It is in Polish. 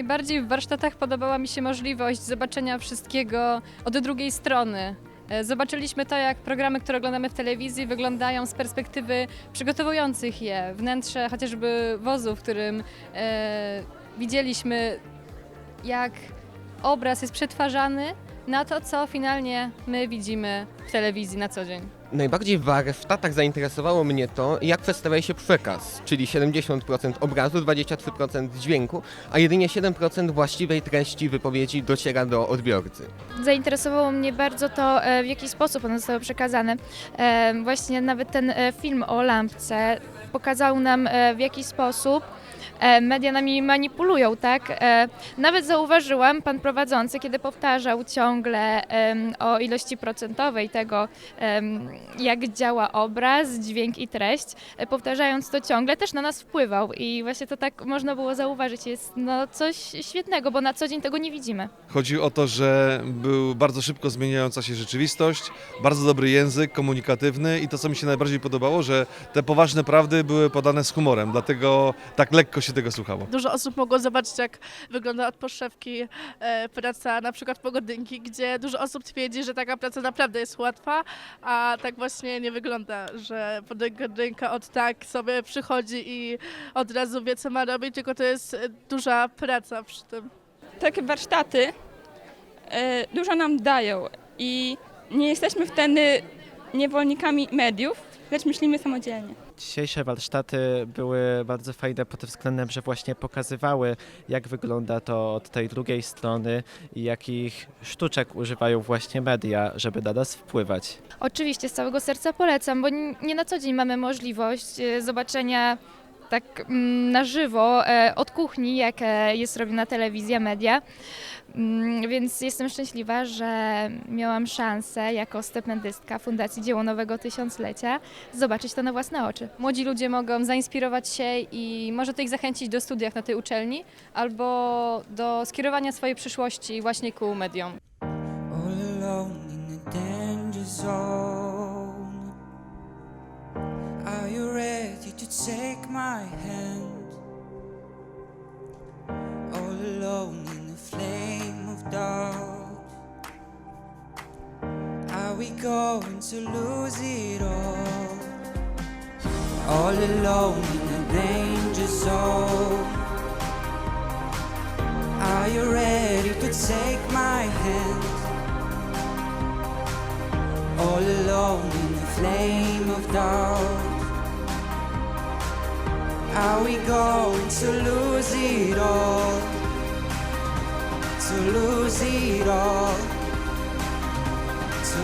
Najbardziej w warsztatach podobała mi się możliwość zobaczenia wszystkiego od drugiej strony. E, Zobaczyliśmy to, jak programy, które oglądamy w telewizji, wyglądają z perspektywy przygotowujących je. Wnętrze chociażby wozu, w którym e, widzieliśmy, jak obraz jest przetwarzany na to, co finalnie my widzimy w telewizji na co dzień. Najbardziej w warsztatach zainteresowało mnie to, jak przedstawia się przekaz, czyli 70% obrazu, 23% dźwięku, a jedynie 7% właściwej treści wypowiedzi dociera do odbiorcy. Zainteresowało mnie bardzo to, e, w jaki sposób one zostały przekazane. E, Właśnie nawet ten e, film o lampce pokazał nam, e, w jaki sposób media nami manipulują, tak? E, Nawet zauważyłam, pan prowadzący, kiedy powtarzał ciągle o ilości procentowej tego, jak działa obraz, dźwięk i treść, e, powtarzając to ciągle, też na nas wpływał i właśnie to tak można było zauważyć. Jest no coś świetnego, bo na co dzień tego nie widzimy. Chodzi o to, że był bardzo szybko zmieniająca się rzeczywistość, bardzo dobry język komunikatywny i to, co mi się najbardziej podobało, że te poważne prawdy były podane z humorem, dlatego tak lekko się tego słuchało. Dużo osób mogło zobaczyć, jak wygląda od podszewki e, praca na przykład pogodynki, gdzie dużo osób twierdzi, że taka praca naprawdę jest łatwa, a tak właśnie nie wygląda, że pogodynka od tak sobie przychodzi i od razu wie, co ma robić, tylko to jest e, duża praca przy tym. takie warsztaty e, dużo nam dają i nie jesteśmy wtedy niewolnikami mediów, lecz myślimy samodzielnie. Dzisiejsze warsztaty były bardzo fajne pod tym względem, że właśnie pokazywały, jak wygląda to od tej drugiej strony i jakich sztuczek używają właśnie media, żeby na nas wpływać. Oczywiście, z całego serca polecam, bo nie na co dzień mamy możliwość e, zobaczenia tak mm, na żywo e, od kuchni, jak e, jest robiona telewizja, media. Mm, Więc jestem szczęśliwa, że miałam szansę jako stypendystka Fundacji Dzieło Nowego Tysiąclecia zobaczyć to na własne oczy. Młodzi ludzie mogą zainspirować się i może to ich zachęcić do studiach na tej uczelni albo do skierowania swojej przyszłości właśnie ku mediom. My hand? All alone in the flame of doubt. Are we going to lose it all? All alone in the danger zone. Are you ready to take my hand? All alone in the flame of doubt. Are we going to lose it all? To lose it all. To